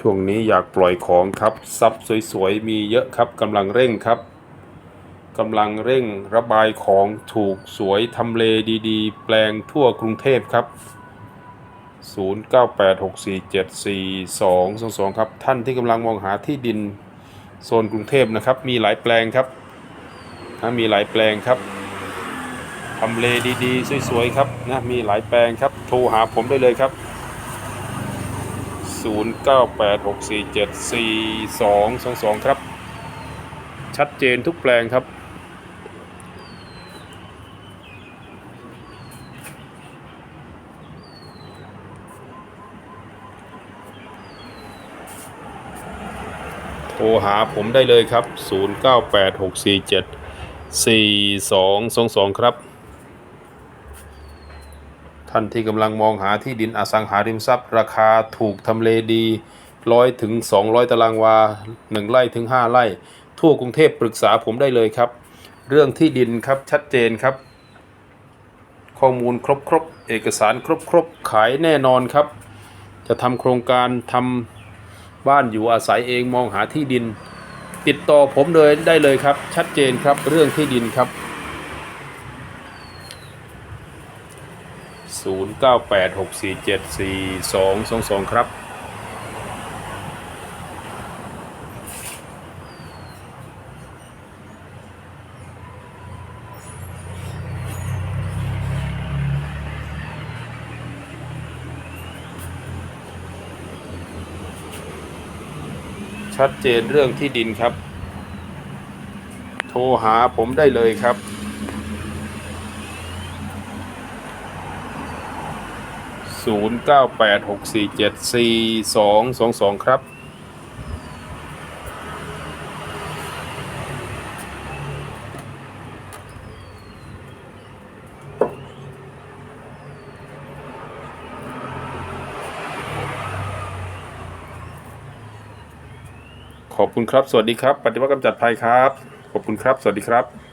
ช่วงนี้อยากปล่อยของครับซับสวยๆ มีเยอะครับกำลังเร่งครับกำลังเร่งระบายของถูกสวยทำเลดีๆ แปลงทั่วกรุงเทพครับ 0986474222 ครับ ท่านที่กำลังมองหาที่ดินโซนกรุงเทพนะครับ มีหลายแปลงครับนะมีหลายแปลงครับทำเลดีๆ สวยๆ ครับนะมีหลายแปลงครับ โทรหาผมได้เลยครับ 0986474222 ครับ ชัดเจนทุกแปลงครับ โทรหาผมได้เลยครับ 0986474222 ครับ ท่านที่กำลังมองหาที่ดินอสังหาริมทรัพย์ ราคาถูกทำเลดีร้อยถึง 200 ตารางวา 1 ไร่ถึง 5 ไร่ ทั่วกรุงเทพปรึกษาผมได้เลยครับ เรื่องที่ดินครับชัดเจนครับ ข้อมูลครบครบเอกสารครบครบขายแน่นอนครับ จะทำโครงการทำบ้านอยู่อาศัยเองมองหาที่ดิน ติดต่อผมเลยได้เลยครับ ชัดเจนครับเรื่องที่ดินครับ 0986474222 ครับ ชัดเจนเรื่องที่ดินครับ โทรหาผมได้เลยครับ 0986474222 ครับ ขอบคุณครับ สวัสดีครับ ปฏิบัติกำจัดภัยครับ ขอบคุณครับ สวัสดีครับ